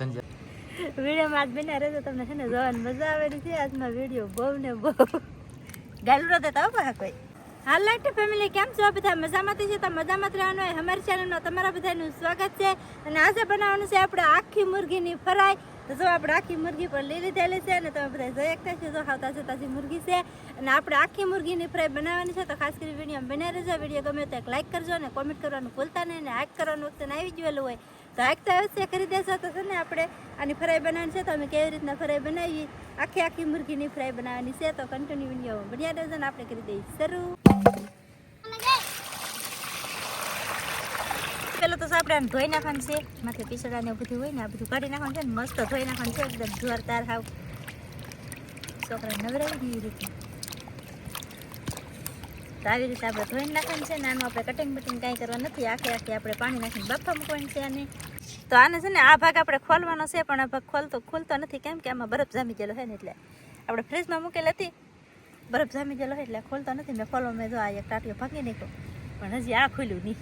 ધનજી વિડીયોમાં આજ બન્યા રહેજો, તમને છે ને જોવાની મજા આવેલી છે. આજમાં વીડિયો બહુ ને બહુ ગાલું ન દેતા હો કોઈ. હાલ લાઈટ ફેમિલી કેમ છો? બધા મજામાંથી છે? તો મજામાં રહેવાનું હોય. અમારી ચેનલમાં તમારા બધાનું સ્વાગત છે. અને આજે બનાવવાનું છે આપણે આખી મુરગીની ફરાય તો જો આપણે આખી મુરગી પણ લઈ લીધેલી છે અને તમે બધા જોઈ એકતા છે જો ખાવતા છે તાજી મુરગી છે. અને આપણે આખી મુરગીની ફ્રાય બનાવવાની છે. તો ખાસ કરી વીડિયો બનાવી રહેજો. વીડિયો ગમે તો એક લાઇક કરજો અને કોમેન્ટ કરવાનું ભૂલતા નહીં અને હાઈક કરવાનું વખતે આવી જ હોય. તો હાઈક તો અવશ્ય કરી દેશો તો છે ને આપણે આની ફ્રાય બનાવવાની છે તો અમે કેવી રીતના ફ્રાય બનાવી આખી આખી મુરગીની ફ્રાય બનાવવાની છે તો કન્ટિન્યુ વીડિયો બન્યા રહેજો ને આપણે કરી દઈએ શરૂ. પેલું તો આમ ધોઈ નાખવાનું છે. માથે પીસડા ને બધું હોય ને આ બધું કાઢી નાખવાનું છે મસ્ત ધોઈ નાખવાનું છે, એકદમ જોરદાર હાવ. છોકરા નવરાવી એવી રીતે. તો આવી રીતે આપણે ધોઈ નાખવાનું છે ને આનું આપણે કટિંગ બટિંગ કાંઈ કરવા નથી. આખે આખી આપણે પાણી નાખીને બાફા મૂકવાની છે આને. તો આને છે ને આ ભાગ આપણે ખોલવાનો છે, પણ આ ભાગ ખોલતો ખુલતો નથી. કેમ કે આમાં બરફ જામી ગયેલો હોય ને એટલે. આપણે ફ્રીજમાં મૂકેલ હતી. બરફ જામી ગયેલો હોય એટલે ખોલતો નથી. મેં ખોલો, મેં જો આ એક ટાટીઓ ભાગી નાખ્યો. પણ હજી આ ખુલ્યું નહીં.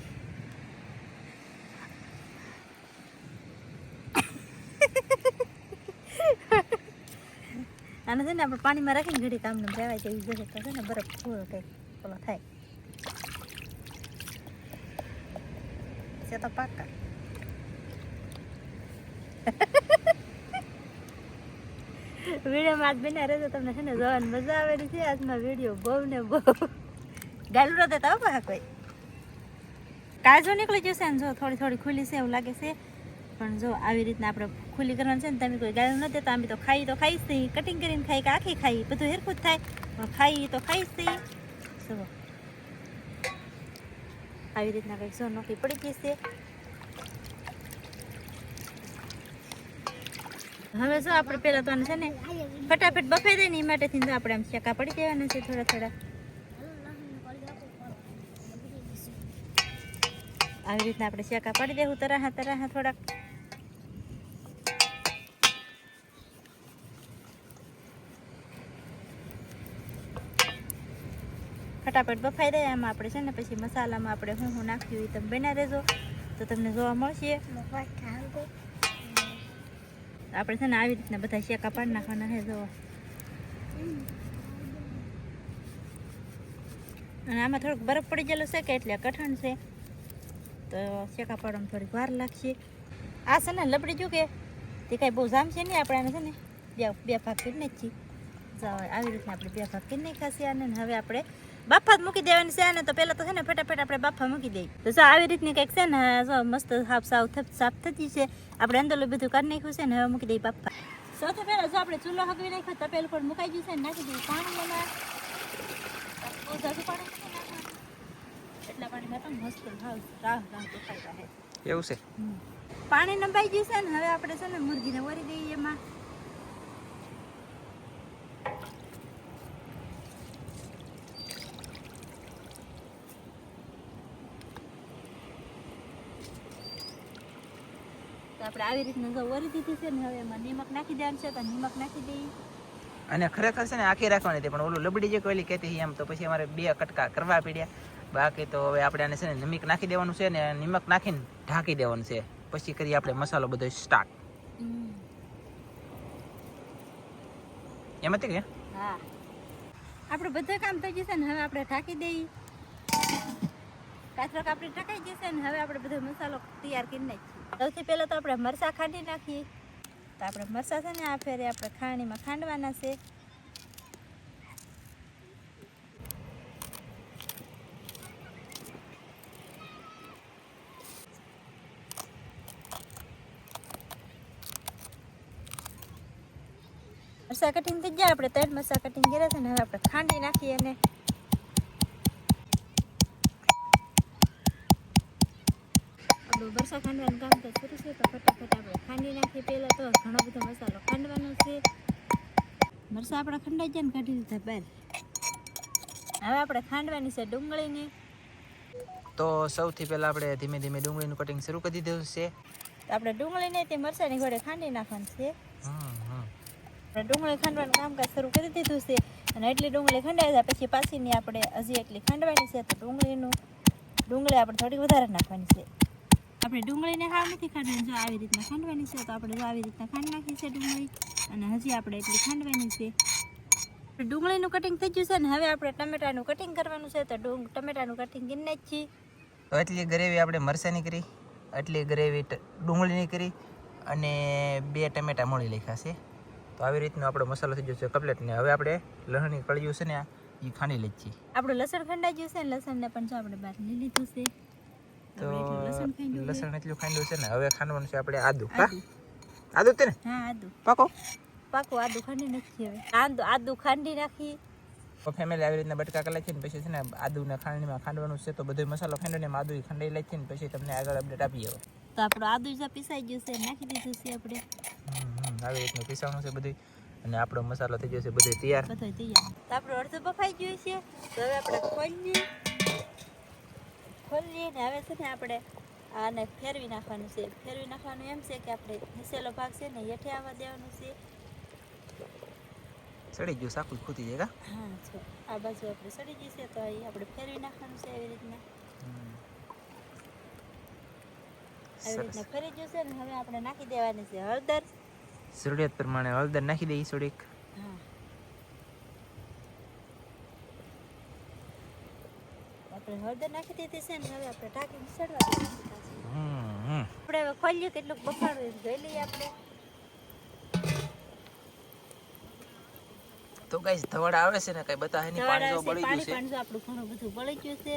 આને છે ને આપણે પાણીમાં રાખીને ઘડી કામને રહેવાય તેવી જશે છે ને બરફ પૂરો કંઈક ઓલો થાય છે તો પાક્કા વિડીયોમાં આજ બન્યા રહેજો તમને છે ને જોવાની મજા આવેલી છે આજમાં વીડિયો બહુ ને બહુ ગાલું ન દેતા હો પાછા કોઈ કાજુ નીકળી જશે ને જો થોડી થોડી ખુલ્લી છે એવું લાગે છે પણ જો આવી રીતના આપણે ખુલ્લી કરવાની છે ને તમે કોઈ ગાયું ન તો અમે તો ખાઈ તો ખાઈશ નહીં કટિંગ કરીને ખાઈ કે આખી ખાઈ બધું હેરખું જ થાય પણ ખાઈ તો ખાઈશ નહીં જુઓ આવી રીતના કંઈક જો નોખી પડી ગઈ છે. હવે જો આપણે પેલા તો છે ને ફટાફટ બફાઈ દે ને એ માટેથી તો આપણે આમ શેકા પડી દેવાના છે થોડા થોડા. આવી રીતના આપણે શેકા પડી દેવું તરાહા તરાહા થોડાક. ફટાફટ બફાઈ દે એમાં આપણે છે ને પછી મસાલામાં આપણે શું શું નાખ્યું એ તમે બના દેજો તો તમને જોવા મળશે. આપણે છે ને આવી રીતના બધા શેકા પાડી નાખવાના છે, જોવા. અને આમાં થોડુંક બરફ પડી ગયેલો છે કે એટલે કઠણ છે. તો શેકા પાડવામાં થોડીક વાર લાગશે. આ છે ને લપડી જો કે? તે કાંઈ બહુ જામ છે નહીં આપણે આને છે ને બે બે ભાગ કરી નાખીએ. છીએ આવી રીતના આપણે બે ભાગ કરી નાખ્યા છે આને. ને હવે આપણે બાફા જ મૂકી દેવાની છે ને તો પહેલાં તો છે ને ફટાફટ આપણે બાફા મૂકી દઈએ તો જો આવી રીતની કંઈક છે ને જો મસ્ત સાફ સાફ થપ- સાફ થતી છે. આપણે અંદર બધું કરી નાખ્યું છે ને હવે મૂકી દઈએ બાફા સૌથી પહેલાં જો આપણે ચૂલો હગવી નાખ્યો તપેલ પણ મુકાઈ ગયું છે ને નાખી દઈએ પાણી પાણી એટલા પાણીમાં તો મસ્ત ભાવ રાહ રાહ દેખાઈ રહે. એવું છે? પાણી નંબાઈ ગયું છે ને હવે આપણે છે ને મુરગીને વરી દઈએ એમાં. આપણે આવી રીતના જો ઓરી દીધી છે ને હવે એમાં નિમક નાખી દેવાનું છે તો નિમક નાખી દઈએ. અને ખરેખર છે ને આખી રાખવાની હતી પણ ઓલું લબડી જે કોઈલી કહેતી હતી એમ તો પછી અમારે બે કટકા કરવા પડ્યા. બાકી તો હવે આપણે આને છે ને નિમક નાખી દેવાનું છે ને નિમક નાખીને ઢાંકી દેવાનું છે. પછી કરી આપણે મસાલો બધો સ્ટાર્ટ એમ હતી કે? હા. આપણે બધા કામ થઈ જશે ને હવે આપણે ઢાંકી દઈએ. કાચરો કાપડી ઢકાઈ જશે ને હવે આપણે બધો મસાલો તૈયાર કરી નાખીએ. સૌથી પહેલાં તો આપણે મરચાં ખાંડી નાખીએ. તો આપણે મરચાં છે ને આ ફેરે આપણે ખાણીમાં ખાંડવાના છે. મરચાં કટિંગ થઈ ગયા, આપણે ત્રણ મરચાં કટિંગ કર્યા છે ને હવે આપણે ખાંડી નાખીએ અને આપણું મરચાં ખાંડવાનું કામ તો શરૂ છે તો ફટાફટ આપણે ખાંડી નાખીએ પહેલાં તો ઘણો બધો મસાલો ખાંડવાનો છે. મરસા આપણા ખંડાઈ જાય ને કાઢી દીધા બહાર હવે આપણે ખાંડવાની છે ડુંગળીને. તો સૌથી પહેલા આપણે ધીમે ધીમે ડુંગળીનું કટિંગ શરૂ કરી દીધું છે. તો આપણે ડુંગળીને તે મરચાંની ઘોડે ખાંડી નાખવાનું છે. આપણે ડુંગળી ખાંડવાનું કામકાજ શરૂ કરી દીધું છે. અને એટલી ડુંગળી ખંડાઈ જાય પછી પાછીની આપણે હજી એટલી ખાંડવાની છે તો ડુંગળીનું ડુંગળી આપણે થોડી વધારે નાખવાની છે. આપણે ડુંગળીને હાવ નથી ખાંડવાની જો આવી રીતના ખાંડવાની છે તો આપણે જો આવી રીતના ખાંડ નાખી છે ડુંગળી અને હજી આપણે એટલી ખાંડવાની છે. ડુંગળીનું કટિંગ થઈ ગયું છે ને હવે આપણે ટમેટાનું કટિંગ કરવાનું છે તો ડુંગ ટમેટાનું કટિંગ કરી નાખીએ. તો એટલી ગ્રેવી આપણે મરસાની કરી એટલી ગ્રેવી ડુંગળીની કરી અને બે ટમેટા મોળી લખ્યા છે. તો આવી રીતનો આપણો મસાલો થઈ ગયો છે કપલેટને. હવે આપણે લસણની કળિયું છે ને એ ખાંડી લઈ છીએ. આપણું લસણ ખંડાઈ ગયું છે ને લસણને પણ જો આપણે બહાર લઈ લીધું છે. તો લસણ એટલું ખાંડ્યું છે ને હવે ખાંડવાનું છે આપણે આદુ. હા? આદુ. તે ને? હા આદુ. પાકો? પાકો આદુ ખાંડી નાખીએ હવે. આદુ આદુ ખાંડી નાખી. ફેમિલી આવી રીતના બટકા કરી છે ને પછી છે ને આદુને ખાંડીમાં ખાંડવાનું છે તો બધો મસાલો ખાંડો ને એમાં આદુ ખાંડી લે ને પછી તમને આગળ અપડેટ આપીએ હવે. તો આપણો આદુ જો પીસાઈ ગયું છે નાખી દીધું છે આપણે. હમ, હમ, આવી રીતનું પીસાવાનું છે બધું અને આપણો મસાલો થઈ ગયો છે બધો તૈયાર. બધો તૈયાર. તો આપણો અડધો બફાઈ ગયો છે. તો હવે આપણે ખોલીએ. ખોલીએ ને હવે છે ને આપણે આને ફેરવી નાખવાનું છે. ફેરવી નાખવાનું એમ છે કે આપણે નીચેલો ભાગ છે ને હેઠે આવવા દેવાનું છે. સડી ગયું સાકું ખૂતી જાય હા જો આ બાજુ આપણે સડી ગઈ છે તો અહીં આપણે ફેરવી નાખવાનું છે એવી રીતના. આવી રીતના ફેરી ગયું છે ને હવે આપણે નાખી દેવાની છે હળદર. જરૂરિયાત પ્રમાણે હળદર નાખી દઈએ થોડીક આપણે હળદર નાખી દીધી છે ને હવે આપણે ઢાંકી હમ. આપણે હવે ખોલીએ કેટલું બફાડું જોઈ લઈએ આપણે. તો ગાઈસ ધવડ આવે છે ને કઈ બતાવે નહીં પાણી જો બળી ગયું છે. પાણી આપણું ઘણું બધું બળી ગયું છે.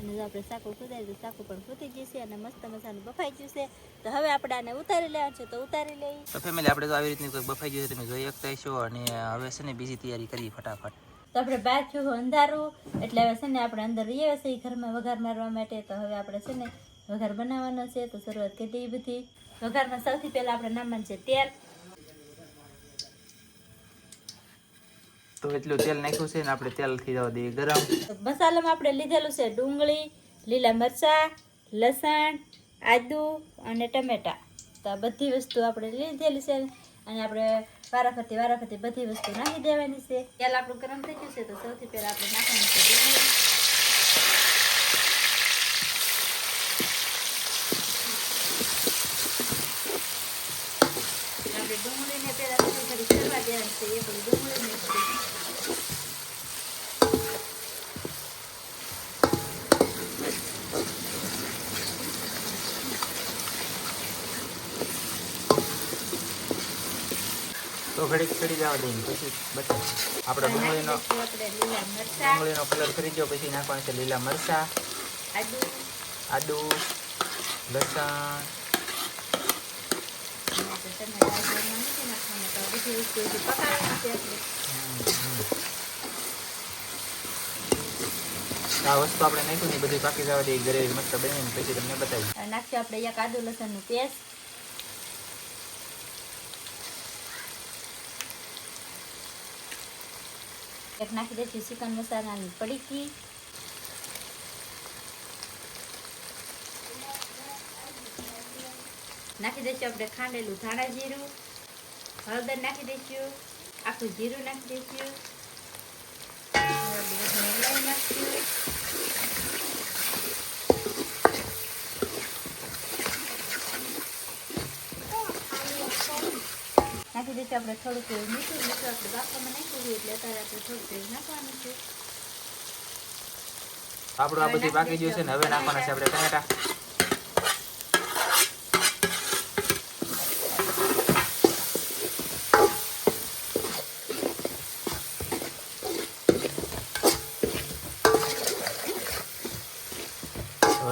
અને જો આપણે સાકુ ખુદાય તો સાકુ પણ ફૂટી ગયું છે અને મસ્ત મજાનું બફાઈ ગયું છે. તો હવે આપણે આને ઉતારી લેવાનું છે તો ઉતારી લઈએ. તો ફેમિલી આપણે તો આવી રીતની કોઈ બફાઈ ગયું છે તમે જોઈ શકતા છો અને હવે છે ને બીજી તૈયારી કરી ફટાફટ. તો આપણે બહાર થયું અંધારું એટલે હવે છે ને આપણે અંદર રહીએ છીએ ઘરમાં વઘાર મારવા માટે. તો હવે આપણે છે ને વઘાર બનાવવાનો છે તો શરૂઆત કરી બધી. વઘારમાં સૌથી પહેલાં આપણે નામવાનું છે તેલ. તો એટલું તેલ નાખ્યું છે ને આપણે તેલ થઈ જવા દઈએ ગરમ. મસાલામાં આપણે લીધેલું છે ડુંગળી લીલા મરચાં લસણ આદુ અને ટમેટા. તો આ બધી વસ્તુ આપણે લીધેલી છે. અને આપણે વારાફરતી વારાફરતી બધી વસ્તુ નાખી દેવાની છે. તેલ આપણું ગરમ થઈ ગયું છે, તો સૌથી પહેલાં આપણે નાખવાનું છે ડુંગળી આપણે ડુંગળીને પહેલાં થોડી ઘડી ચડવા દેવાની છે એ બધું ડુંગળીને તો ઘડીક ચડી જવા દઈએ પછી બતાવ આપણે ડુંગળીનો ડુંગળીનો કલર કરી દો પછી નાખવાનું છે લીલા મરચાં. આદુ. લસણ. આ વસ્તુ આપણે નાખ્યું ને બધી પાકી જવા દઈએ ઘરે મસ્ત બની પછી તમને બતાવી નાખીએ આપણે એક આદુ લસણનું પેસ્ટ. એક નાખી દઈશું ચિકન મસાલાની પડીકી નાખી દઈશું આપણે ખાંડેલું ધાણા જીરું હળદર નાખી દઈશું આખું જીરું નાખી દઈશું હવે બધું હલાવી નાખીશું નાખી રીતે આપણે થોડુંક એવું મીઠું મીઠું આપણે બાફવામાં નાખ્યું હોય એટલે અત્યારે આપણે થોડુંક એવું નાખવાનું છે. આપણું આ બધી બાકી ગયું છે ને હવે નાખવાના છે આપણે ટમેટા.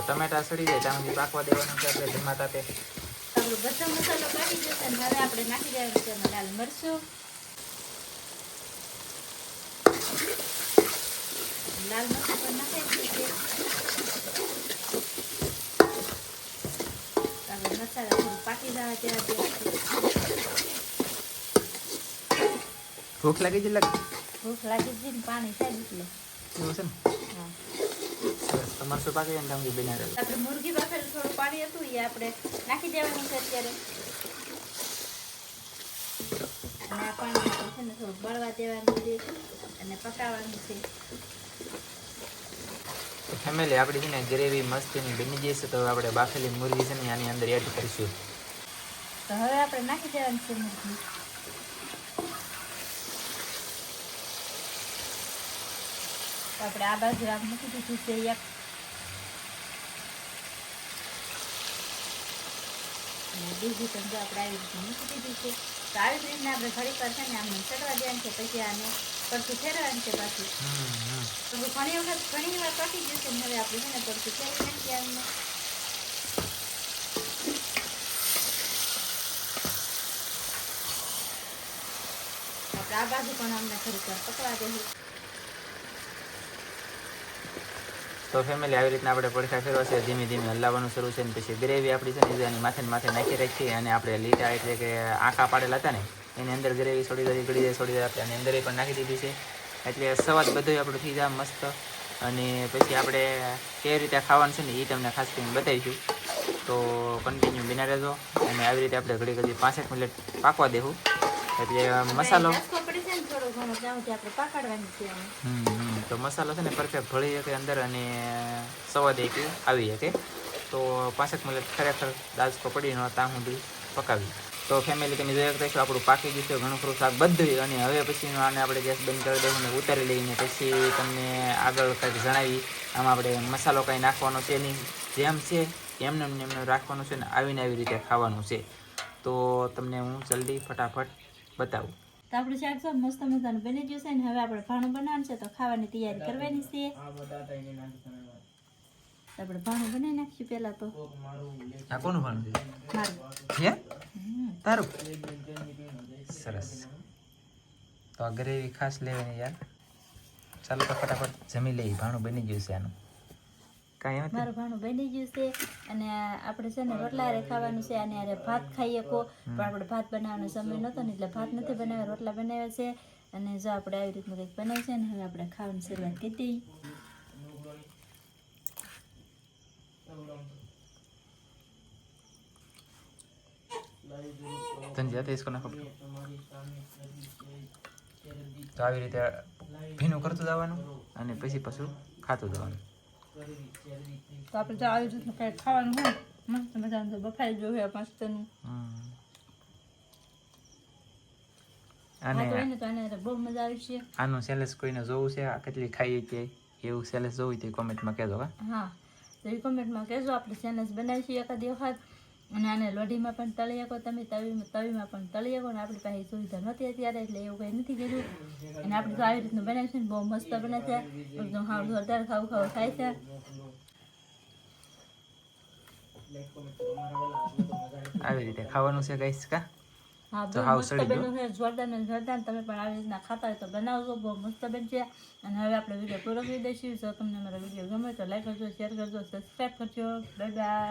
ટમેટા સડી જાય ત્યાં સુધી પાકવા દેવાનું છે આપણે ધીમા તાપે. બધો મસાલો પાકી જશે અને હવે આપણે નાખી દેવાનું છે લાલ મરચું. લાલ મરચું પણ નાખી દીધું મસાલા થોડું પાકી જવા ત્યાં ભૂખ લાગી છે ભૂખ લાગી છે ને પાણી થાય એટલે. એવું છે ને? તમારે શું પાકી એમ ને ત્યાં સુધી આપણે મુરગી બાફેલું થોડું પાણી હતું એ આપણે નાખી દેવાની છે અત્યારે. અને આ પાણી છે ને થોડું બળવા દેવાનું છે અને પકાવવાનું છે. ફેમિલી આપણી છે ને ગ્રેવી મસ્તીની બની જશે તો આપણે બાફેલી મુરગી છે ને આની અંદર એડ કરીશું. તો હવે આપણે નાખી દેવાની છે મુરગી. આપણે આ બાજુ આમ મૂકી દીધું છે એક અને બીજી પણ આપણે આવી ઘણું સુધી દીધું તો આવી રીતના આપણે ફરી પર ને આમ નીકળવા દેવાનું છે, પછી આને પડતું ફેરવાનું છે પાછું. તો ઘણી વખત ઘણી વાર પટી જશે હવે આપણે છે ને પડતું ફેરવી નાખીએ આમને. આ બાજુ પણ અમને ખરેખર પકવા દેવું તો ફેમિલી આવી રીતના આપણે પડખા ફેરવા છે ધીમે ધીમે હલાવવાનું શરૂ છે ને પછી ગ્રેવી આપણી છે ને એની માથે માથે નાખી રાખીએ અને આપણે લીટા એટલે કે આંખા પાડેલા હતા ને એની અંદર ગ્રેવી થોડી ઘડી ગળી જાય થોડી આપણે આની અંદર પણ નાખી દીધી છે. એટલે સવાદ બધું આપણું થઈ જાય મસ્ત. અને પછી આપણે કેવી રીતે ખાવાનું છે ને એ તમને ખાસ કરીને બતાવીશું. તો કન્ટિન્યુ બિના રહેજો. અને આવી રીતે આપણે ઘડી ઘડી પાંસઠ મિનિટ પાકવા દેવું. એટલે મસાલો. હમ. તો મસાલો છે ને પરફેક્ટ ભળી શકે અંદર અને સવા દે કે આવી શકે. તો પાંસઠ મિનિટ ખરેખર દાજકો ન ત્યાં સુધી પકાવી. તો ફેમિલી તમે જોઈ શકતા છો, આપણું પાકી ગયું છે, ઘણું ખરું શાક બધું. અને હવે પછી આને આપણે ગેસ બંધ કરી દઉં અને ઉતારી લઈને પછી તમને આગળ કંઈક જણાવી. આમાં આપણે મસાલો કાંઈ નાખવાનો છે નહીં. જેમ છે એમને એમને એમને રાખવાનું છે ને આવીને આવી રીતે ખાવાનું છે. તો તમને હું જલ્દી ફટાફટ બતાવું. તો આપણું શાક તો મસ્ત મજાનું બની ગયું છે ને હવે આપણે ભાણું બનાવવાનું છે તો ખાવાની તૈયારી કરવાની છે. તો આપણે ભાણું બનાવી નાખીશું પહેલા તો. આ કોનું ભાણું છે? મારું. હે? તારું? સરસ. તો આ ગ્રેવી ખાસ લેવાની યાર. ચાલો તો ફટાફટ જમી લઈએ. ભાણું બની ગયું છે આનું. કાંઈ મારું ભાણું બની ગયું છે અને આપણે છે ને રોટલા ખાવાનું છે અને અરે ભાત ખાઈએ કો. પણ આપણે ભાત બનાવવાનો સમય નહોતો ને એટલે ભાત નથી બનાવ્યો રોટલા બનાવ્યા છે. અને જો આપણે આવી રીતનું કંઈક બનાવ્યું છે ને હવે આપણે ખાવાની શરૂઆત કરી દઈએ. તને જાતે ખબર તો આવી રીતે ભીનું કરતું જવાનું અને પછી પાછું ખાતું જવાનું. તો આપણે જો આવી રીતનું કંઈક ખાવાનું હોય. મસ્ત મજાનું બફાઈ ગયું હોય મસ્તનું તો આને સેલેસ કોઈને જોવું છે? આ કેટલી ખાઈએ કે એવું સેલેસ જોવું હોય તો કોમેન્ટમાં કહેજો હા. હા તો એ કોમેન્ટમાં કહેજો. આપણે સેલેસ બનાવીશું એકાદ વખત. અને આને લોઢીમાં પણ તળી શકો તમે તવીમાં તવીમાં પણ તળી શકો ને આપણી પાસે સુવિધા નથી અત્યારે એટલે એવું કંઈ નથી કર્યું. અને આપણે તો આવી રીતનું બનાવ્યું ને બહુ મસ્ત બને છે. એકદમ હાવ જોરદાર ખાવું ખાવું થાય છે. આવી રીતે ખાવાનું છે ગાઈસ કા? હા તો હાવ સડી ગયું. જોરદાર ને જોરદાર તમે પણ આવી રીતના ખાતા હોય તો બનાવજો. બહુ મસ્ત બનશે અને હવે આપણે વીડિયો પૂરો કરી દઈશું. જો તમને મારો વીડિયો ગમે તો લાઈક કરજો શેર કરજો સબસ્ક્રાઈબ કરજો. Bye bye